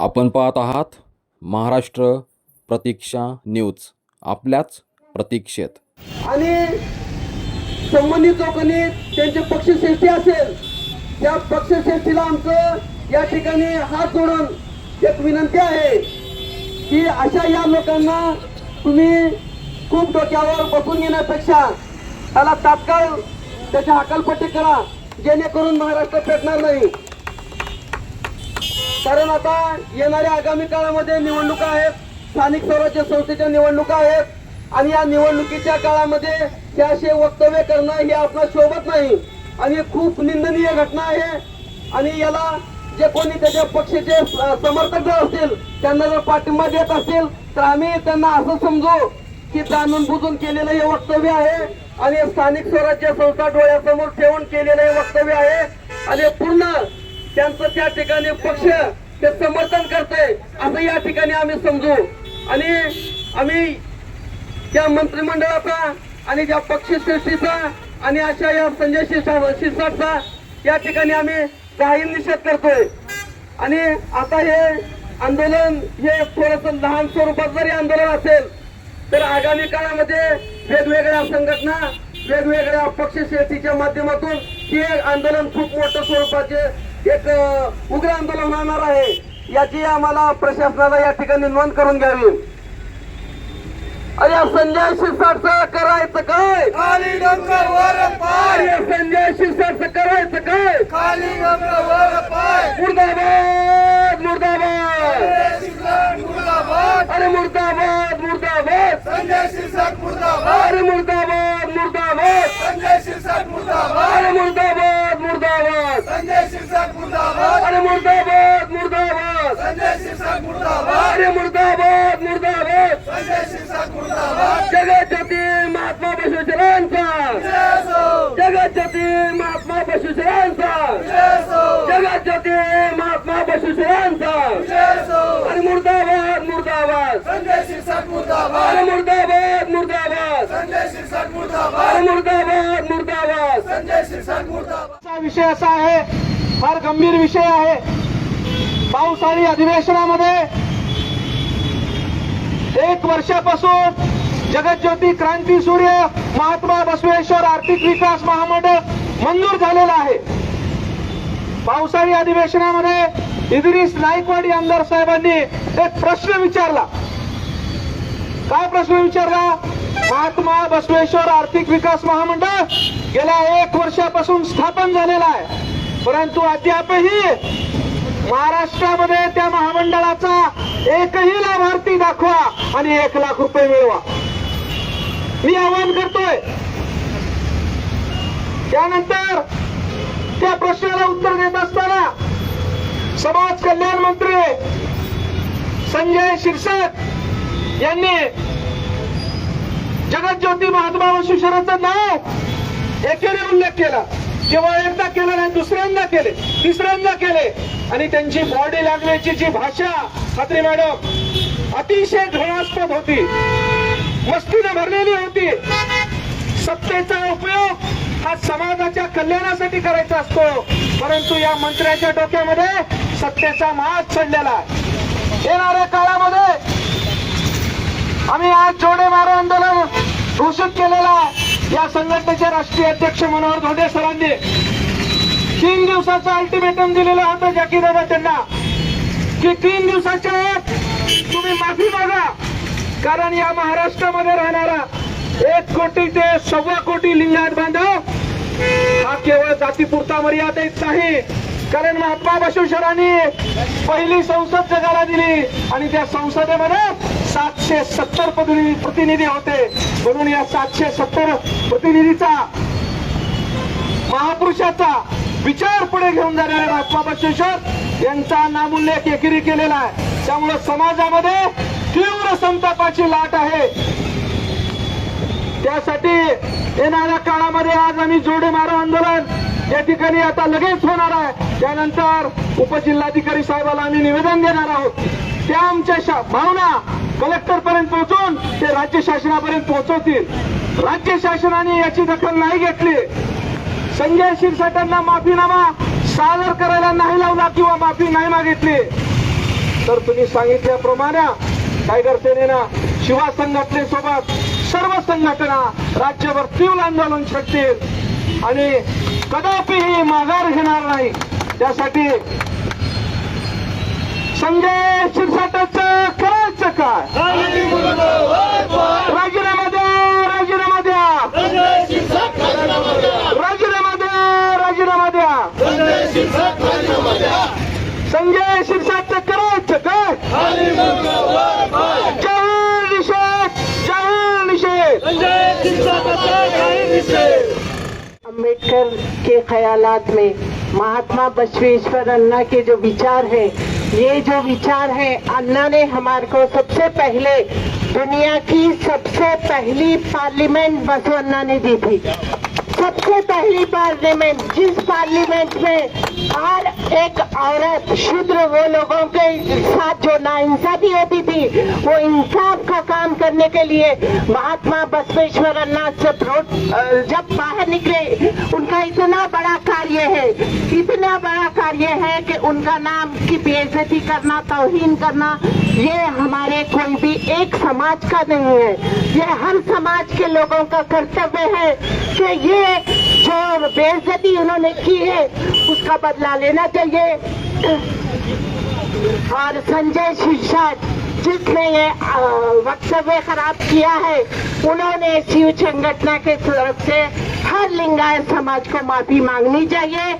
आपण पाहत आहात महाराष्ट्र प्रतीक्षा न्यूज आपल्याच प्रतीक्षेत. आणि संबंधित लोकांनी त्यांची पक्षश्रेष्ठी असेल त्या पक्षश्रेष्ठीला आमचं या ठिकाणी हात जोडून एक विनंती आहे की अशा या लोकांना तुम्ही खूप डोक्यावर बसून घेण्यापेक्षा त्याला तात्काळ त्याची हकालपट्टी करा जेणेकरून महाराष्ट्र पेटणार नाही. कारण आता येणाऱ्या आगामी काळामध्ये निवडणुका आहेत स्थानिक स्वराज्य संस्थेच्या निवडणुका आहेत आणि या निवडणुकीच्या काळामध्ये हे असे वक्तव्य करणं हे आपला शोभत नाही. आणि खूप निंदनीय घटना आहे. आणि याला जे कोणी त्याच्या पक्षाचे समर्थक जर असतील त्यांना जर पाठिंबा देत असतील तर आम्ही त्यांना असं समजू की जाणून बुजून केलेलं हे वक्तव्य आहे. आणि स्थानिक स्वराज्य संस्था डोळ्यासमोर ठेवून केलेलं हे वक्तव्य आहे. आणि पूर्ण त्यांचं त्या ठिकाणी पक्ष ते समर्थन करते असं या ठिकाणी आम्ही समजू. आणि आम्ही त्या मंत्रिमंडळाचा आणि त्या पक्षश्रेष्ठीचा आणि अशा या संजय शिरसाटचा या ठिकाणी आम्ही जाहीर निषेध करतोय. आणि आता हे आंदोलन हे थोडस लहान स्वरूपात जरी आंदोलन असेल तर आगामी काळामध्ये वेगवेगळ्या संघटना वेगवेगळ्या पक्षश्रेष्ठीच्या माध्यमातून हे आंदोलन खूप मोठ्या स्वरूपाचे एक उग्र आंदोलन होणार आहे. याची आम्हाला प्रशासनाला या ठिकाणी नोंद करून घ्यावी. अरे संजय शिरसाटचं करायचं काय? खाली डोंगरावर पाय. संजय शिरसाटचं करायचं काय? खाली डोंगरावर पाय. मुर्दाबाद मुर्दाबाद. मुर्दाबाद. अरे मुर्दाबाद मुर्दाबाद. संजय शिरसाट मुर्दाबाद. अरे मुर्दाबाद मुर्दाबाद. संजय शिरसाट मुर्दाबाद. अरे मुर्दाबाद शिरसाट मुर्दाबाद. अरे मुर्दाबाद मुर्दाबाद. संजय शिरसाट मुर्दाबाद. अरे मुर्दाबाद मुर्दाबाद. संजय शिरसाट मुर्दाबाद. जगज्योती महात्मा बसवेश्वरांचा जय जगज्योती महात्मा बसवेश्वरांचा महात्मा बसवेश्वरांचा अरे मुर्दाबाद मुर्दाबाद. संजय शिरसाट मुर्दाबाद. अरे मुर्दाबाद मुर्दाबाद. संजय शिरसाट अरे मुर्दाबाद मुर्दाबाद. मुर्दाबाद संजय शिरसाट मुर्दाबाद. चा विषय असा आहे फार गंभीर विषय आहे. पावसाळी अधिवेशनामध्ये एक वर्षापासून जगज्योती क्रांती सूर्य महात्मा बसवेश्वर आर्थिक विकास महामंडळ मंजूर झालेला आहे. पावसाळी अधिवेशनामध्ये इद्रिस नाईकवाडी आमदार साहेबांनी एक प्रश्न विचारला. काय प्रश्न विचारला? महात्मा बसवेश्वर आर्थिक विकास महामंडळ गेल्या एक वर्षापासून स्थापन झालेला आहे. परंतु अद्यापही महाराष्ट्रामध्ये त्या महामंडळाचा एकही लाभार्थी दाखवा आणि एक लाख रुपये मिळवा. मी आवाहन करतोय त्यानंतर त्या प्रश्नाला उत्तर देत असताना समाज कल्याण मंत्री संजय शिरसाट यांनी जगज्योती महात्मा बसवेश्वराचं नाव एकेने उल्लेख केला. केवळ एकदा केलं नाही दुसऱ्यांदा केले तिसऱ्यांदा केले. आणि त्यांची बॉडी लँग्वेजची जी भाषा खात्री मॅडम अतिशय घृणास्पद होती. मस्तीने भरलेली होती. सत्तेचा उपयोग हा समाजाच्या कल्याणासाठी करायचा असतो. परंतु या मंत्र्याच्या डोक्यामध्ये सत्तेचा महाग चढलेला येणाऱ्या काळामध्ये आम्ही आज जोडे मारो आंदोलन घोषित केलेला आहे. या संघटनेचे राष्ट्रीय अध्यक्ष मनोहर धोंडे सरांनी तीन दिवसाचं अल्टिमेटम दिलेलं होतं जॅकी दादा त्यांना की तीन दिवसाच्या आत तुम्ही माफी मागा. कारण या महाराष्ट्रामध्ये राहणारा एक कोटी ते सव्वा कोटी लिंगायत बांधव हा केवळ जातीपुरता मर्यादित नाही. कारण महात्मा बसवेश्वरांनी पहिली संसद जगाला दिली आणि त्या संसदेमध्ये सातशे सत्तर प्रतिनिधी होते. म्हणून या सातशे सत्तर प्रतिनिधीचा महापुरुषाचा विचार पुढे घेऊन जाणारे महात्मा बसवेश्वर यांचा नामोल्लेख एकेरी केलेला आहे. त्यामुळे समाजामध्ये तीव्र संतापाची लाट आहे. त्यासाठी येणाऱ्या काळामध्ये आज आम्ही जोडे मारो आंदोलन या ठिकाणी आता लगेच होणार आहे. त्यानंतर उपजिल्हाधिकारी साहेबाला आम्ही निवेदन देणार आहोत. त्या आमच्या भावना कलेक्टर पर्यंत पोहोचून ते राज्य शासनापर्यंत पोहोचवतील. राज्य शासनाने याची दखल नाही घेतली. संजय शिरसाटांना माफीनामा सादर करायला नाही लावला किंवा माफी नाही मागितली. तर तुम्ही सांगितल्याप्रमाणे टायगर सेनेनं शिवा संघटनेसोबत सर्व संघटना राज्यभर तीव्र आंदोलन छेडतील. आणि कदापिही माघार घेणार नाही. त्यासाठी संजय शिरसाटाच करायचं काय राजीनामा द्या राजीनामा द्या. राजीनामा द्या राजीनामा द्या. संजय शिरसाट करायचं काय जाहीर निषेध जाहीर निषेध. अम्बेडकर के ख्यालात में महात्मा बसवेश्वर अन्ना के जो विचार है ये जो विचार है अन्ना ने हमारे को सबसे पहले दुनिया की सबसे पहली पार्लियामेंट बसवन्ना ने दी थी। सबसे पहली पार्लियामेंट जिस पार्लियामेंट में हर एक औरत शूद्र वो लोगों के साथ जो नाइंसाफी होती थी वो इंसाफ का काम करने के लिए महात्मा बसवेश्वर अन्ना जब रोड जब बाहर निकले उनका इतना बड़ा कार्य है इतना बड़ा कार्य है कि उनका नाम की बेजती करना तोहीन करना ये हमारे कोई भी एक समाज का नहीं है। ये हर समाज के लोगों का कर्तव्य है कि ये जो बेइज्जती उन्होंने की है उसका बदला लेना चाहिए। और संजय शिरसाट जिसने ये वक्तव्य खराब किया है उन्होंने शिव संगठना के तरफ से हर लिंगायत समाज को माफी मांगनी चाहिए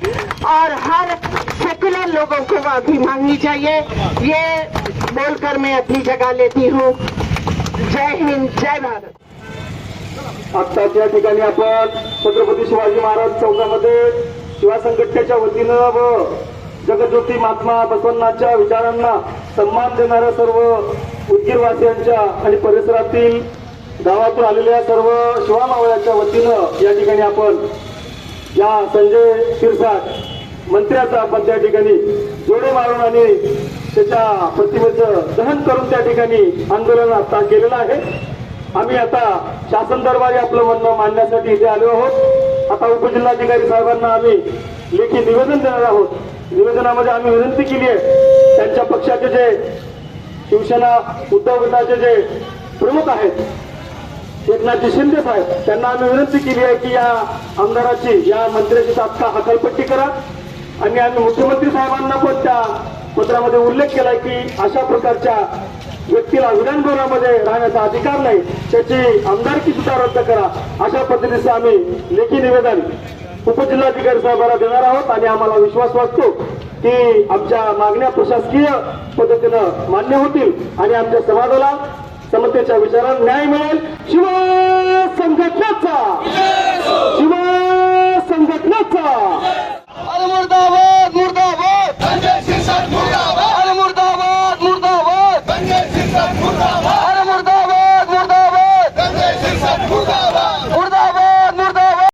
और हर सेकुलर लोगों को माफी मांगनी चाहिए। ये बोलकर मैं अपनी जगह लेती हूँ। जय हिंद जय भारत। आत्ताच या ठिकाणी आपण छत्रपती शिवाजी महाराज चौकामध्ये शिवा संघटनेच्या वतीनं व जगज्योती महात्मा बसवण्णाच्या विचारांना सन्मान देणाऱ्या सर्व उदगीरवासियांच्या आणि परिसरातील गावातून आलेल्या सर्व शिवा मावळ्याच्या वतीनं या ठिकाणी आपण या संजय शिरसाट मंत्र्याचा आपण त्या ठिकाणी जोडे मारून आणि त्याच्या प्रतिमेचं दहन करून त्या ठिकाणी आंदोलन आता केलेलं आहे. आम्ही आता शासन दरबारी आपलं म्हणणं मांडण्यासाठी इथे आलो आहोत. आता उपजिल्हाधिकारी साहेबांना आम्ही लेखी निवेदन देणार आहोत. निवेदनामध्ये आम्ही विनंती केली आहे त्यांच्या पक्षाचे जे शिवसेना उद्धव गटाचे जे प्रमुख आहेत एकनाथजी शिंदे साहेब त्यांना आम्ही विनंती केली आहे की या आमदाराची या मंत्र्याची तात्काळ हकालपट्टी करा. आणि आम्ही मुख्यमंत्री साहेबांना पण त्या पत्रामध्ये उल्लेख केलाय की अशा प्रकारच्या व्यक्तीला विधानभवनामध्ये राहण्याचा अधिकार नाही. त्याची आमदारकी सुद्धा रद्द करा. अशा पद्धतीचं आम्ही लेखी निवेदन उपजिल्हाधिकारी साहेबांना देणार आहोत आणि आम्हाला विश्वास वाटतो की आमच्या मागण्या प्रशासकीय पद्धतीनं मान्य होतील आणि आमच्या समाजाला समतेच्या विचारांना न्याय मिळेल. शिव संघटनेचा संघटनेचा!